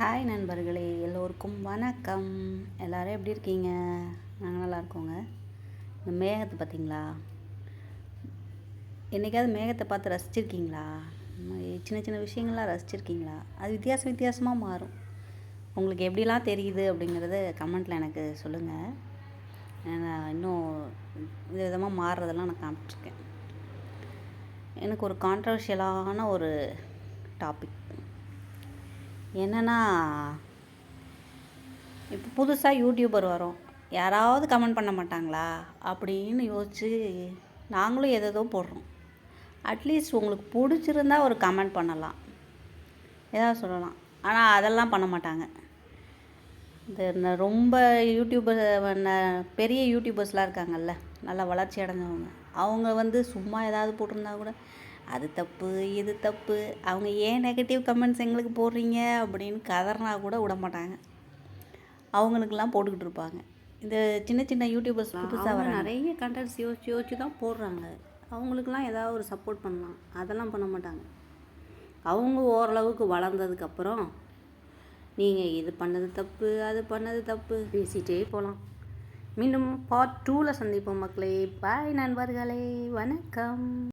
Hi நண்பர்களே. எல்லோருக்கும் வணக்கம். எல்லோரும் எப்படி இருக்கீங்க? நாங்கள் நல்லா இருக்கோங்க. இந்த மேகத்தை பார்த்தீங்களா? என்றைக்காவது மேகத்தை பார்த்து ரசிச்சிருக்கீங்களா? சின்ன சின்ன விஷயங்கள்லாம் ரசிச்சிருக்கீங்களா? அது வித்தியாசம் வித்தியாசமாக மாறும். உங்களுக்கு எப்படிலாம் தெரியுது அப்படிங்கிறத கமெண்ட்டில் எனக்கு சொல்லுங்கள் நான் இன்னும் வித விதமாக மாறுறதெல்லாம் நான் காமிச்சிருக்கேன். எனக்கு ஒரு கான்ட்ரவர்ஷியலான ஒரு டாபிக் என்னென்னா இப்போ புதுசாக யூடியூபர் வரும். யாராவது கமெண்ட் பண்ண மாட்டாங்களா? அப்படின்னு யோசித்து நாங்களும் எதேதோ போடுறோம். அட்லீஸ்ட் உங்களுக்கு பிடிச்சிருந்தா ஒரு கமெண்ட் பண்ணலாம். ஏதாவது சொல்லலாம். ஆனால் அதெல்லாம் பண்ண மாட்டாங்க. இந்த இந்த ரொம்ப யூடியூபர் பெரிய யூடியூபர்ஸ்லாம் இருக்காங்கல்ல நல்லா வளர்ச்சி அடைஞ்சவங்க. அவங்க வந்து சும்மா ஏதாவது போட்டிருந்தா கூட அது தப்பு இது தப்பு அவங்க ஏன் நெகட்டிவ் கமெண்ட்ஸ் எங்களுக்கு போடுறீங்க அப்படின்னு கதறினா கூட விட மாட்டாங்க. அவங்களுக்கெல்லாம் போட்டுக்கிட்டு இருப்பாங்க. இந்த சின்ன சின்ன யூடியூபர்ஸ் புதுசாக வர நிறைய கண்டென்ட்ஸ் யோசிச்சு யோசிச்சு தான் போடுறாங்க. அவங்களுக்கெல்லாம் ஏதாவது ஒரு சப்போர்ட் பண்ணலாம். அதெல்லாம் பண்ண மாட்டாங்க. அவங்க ஓரளவுக்கு வளர்ந்ததுக்கப்புறம் நீங்கள் இது பண்ணது தப்பு அது பண்ணது தப்பு பேசிகிட்டே போகலாம் மீண்டும் பார்ட் டூவில் சந்திப்போம் மக்களே. பாய் நண்பர்களே. வணக்கம்.